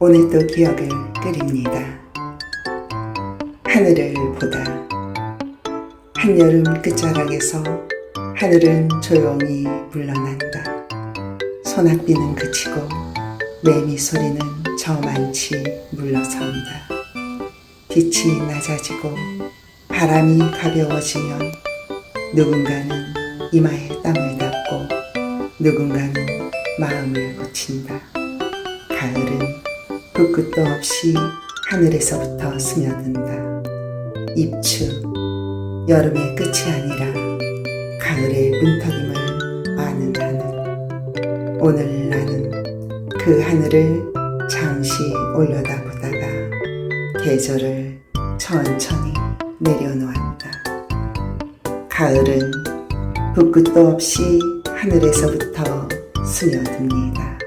오늘도 기억을 끓입니다. 하늘을 보다 한여름 끝자락에서 하늘은 조용히 물러난다. 소낙비는 그치고 매미 소리는 저만치 물러선다. 빛이 낮아지고 바람이 가벼워지면 누군가는 이마에 땀을 닦고 누군가는 마음을 고친다. 가을은 붓끝도 없이 하늘에서부터 스며든다. 입추, 여름의 끝이 아니라 가을의 문턱임을 아는 하늘. 오늘 나는 그 하늘을 잠시 올려다보다가 계절을 천천히 내려놓았다. 가을은 붓끝도 없이 하늘에서부터 스며듭니다.